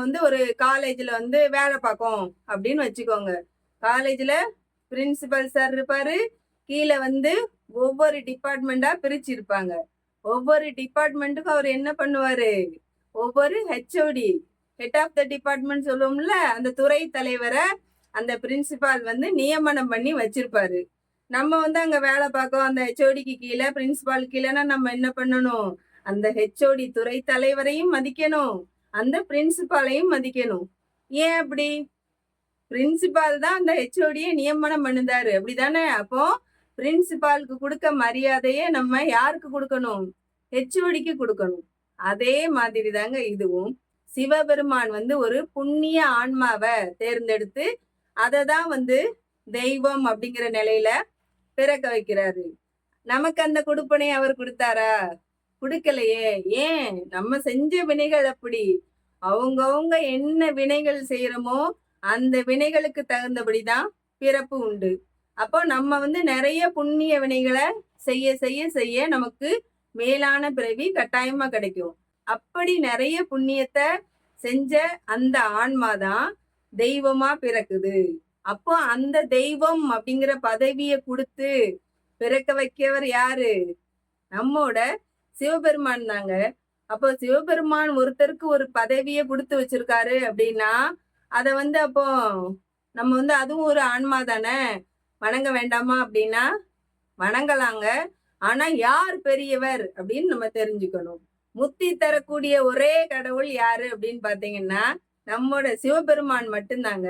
வந்து ஒரு காலேஜ்ல வந்து வேலை பார்க்கும் அப்படின்னு வச்சுக்கோங்க. காலேஜ்ல பிரின்சிபல் சார் இருப்பார். கீழே வந்து ஒவ்வொரு டிபார்ட்மெண்ட்டாக பிரிச்சிருப்பாங்க. ஒவ்வொரு டிபார்ட்மெண்ட்டுக்கும் அவர் என்ன பண்ணுவாரு? ஒவ்வொரு HOD head of the department சொல்லுவோம்ல அந்த துறை தலைவரை அந்த பிரின்சிபால் வந்து நியமனம் பண்ணி வச்சிருப்பாரு. நம்ம வந்து அங்க வேலை பார்க்கோம் அந்த ஹெச்ஓடிக்கு கீழே பிரின்சிபால் கீழேனா நம்ம என்ன பண்ணணும்? அந்த ஹெச்ஓடி துறை தலைவரையும் மதிக்கணும். அந்த பிரின்சிபாலையும் மதிக்கணும். ஏன் அப்படி? பிரின்சிபால் தான் அந்த ஹெச்ஓடியை நியமனம் பண்ணுதாரு. அப்படிதானே? அப்போ பிரின்சிபாலுக்கு கொடுக்க மரியாதையை நம்ம யாருக்கு கொடுக்கணும்? ஹெச்ஓடிக்கு கொடுக்கணும். அதே மாதிரி தாங்க இதுவும். சிவபெருமான் வந்து ஒரு புண்ணிய ஆன்மாவை தேர்ந்தெடுத்து அதை தான் வந்து தெய்வம் அப்படிங்கிற நிலையில பிறக்க வைக்கிறாரு. நமக்கு அந்த கொடுப்பனை அவர் கொடுத்தாரா? கொடுக்கலையே. ஏன்? நம்ம செஞ்ச வினைகள் அப்படி. அவங்கவுங்க என்ன வினைகள் செய்யறோமோ அந்த வினைகளுக்கு தகுந்தபடிதான் பிறப்பு உண்டு. அப்போ நம்ம வந்து நிறைய புண்ணிய வினைகளை செய்ய செய்ய செய்ய நமக்கு மேலான பிறவி கட்டாயமா கிடைக்கும். அப்படி நிறைய புண்ணியத்தை செஞ்ச அந்த ஆன்மாதான் தெய்வமா பிறக்குது. அப்போ அந்த தெய்வம் அப்படிங்கிற பதவியை கொடுத்து பிறக்க வைக்கவர் யாரு? நம்மோட சிவபெருமான் தாங்க. அப்போ சிவபெருமான் ஒருத்தருக்கு ஒரு பதவியை கொடுத்து வச்சிருக்காரு அப்படின்னா அதை வந்து அப்போ நம்ம வந்து அதுவும் ஒரு ஆன்மா தானே? வணங்க வேண்டாமா அப்படின்னா வணங்கலாங்க. ஆனா யார் பெரியவர் அப்படின்னு நம்ம தெரிஞ்சுக்கணும். முத்தி தரக்கூடிய ஒரே கடவுள் யாரு அப்படின்னு பாத்தீங்கன்னா நம்மோட சிவபெருமான் மட்டும்தாங்க.